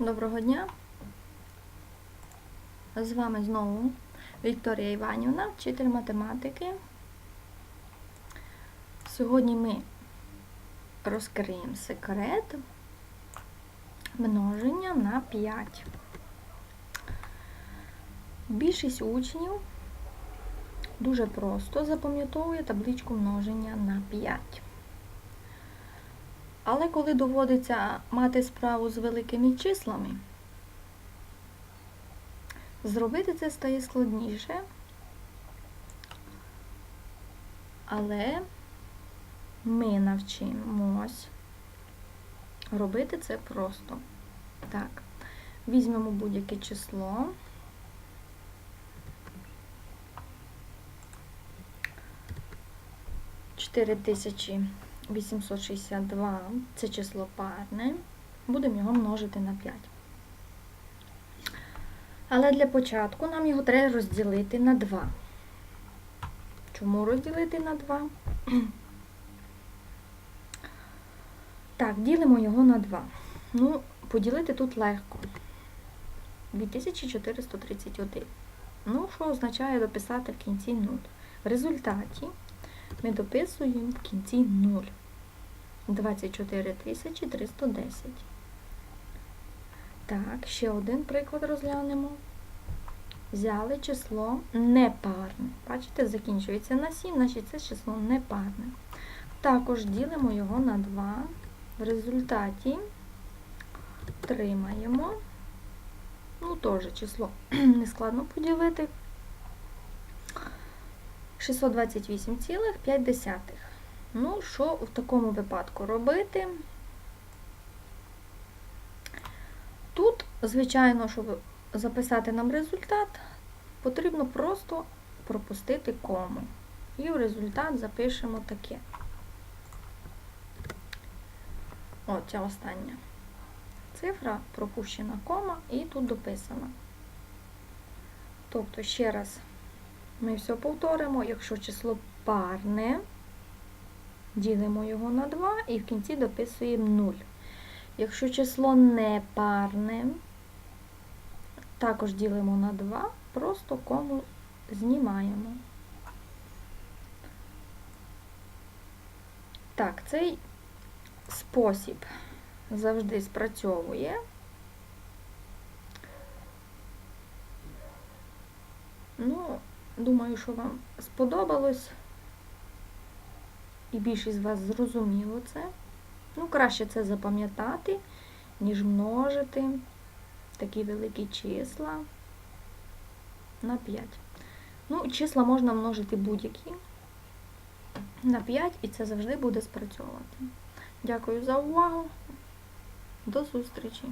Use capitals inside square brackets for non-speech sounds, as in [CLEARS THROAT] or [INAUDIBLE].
Доброго дня! З вами знову Вікторія Іванівна, вчитель математики. Сьогодні ми розкриємо секрет множення на 5. Більшість учнів дуже просто запам'ятовує табличку множення на 5. Але коли доводиться мати справу з великими числами, зробити це стає складніше, але ми навчимось робити це просто. Так, візьмемо будь-яке число. Чотири тисячі 862 це число парне, будемо його множити на 5. Але для початку нам його треба розділити на 2. Чому розділити на 2? [CLEARS THROAT] Так, ділимо його на 2. Ну, поділити тут легко. 2431. Ну, що означає дописати в кінці 0? В результаті ми дописуємо в кінці 0. 24 310. Так, ще один приклад розглянемо. Взяли число непарне. Бачите, закінчується на 7, значить це число непарне. Також ділимо його на 2. В результаті отримаємо, ну, теж число [CLEARS THROAT] нескладно поділити. 628,5. Ну, що в такому випадку робити? Тут, звичайно, щоб записати нам результат, потрібно просто пропустити кому. І в результат запишемо таке. О, ця остання цифра пропущена кома і тут дописана. Тобто, ще раз ми все повторимо, якщо число парне, ділимо його на 2 і в кінці дописуємо 0. Якщо число не парне, також ділимо на 2, просто кому знімаємо. Так, цей спосіб завжди спрацьовує. Ну, думаю, що вам сподобалось. І більшість з вас зрозуміло це. Ну, краще це запам'ятати, ніж множити такі великі числа на 5. Ну, числа можна множити будь-які на 5, і це завжди буде спрацьовувати. Дякую за увагу. До зустрічі!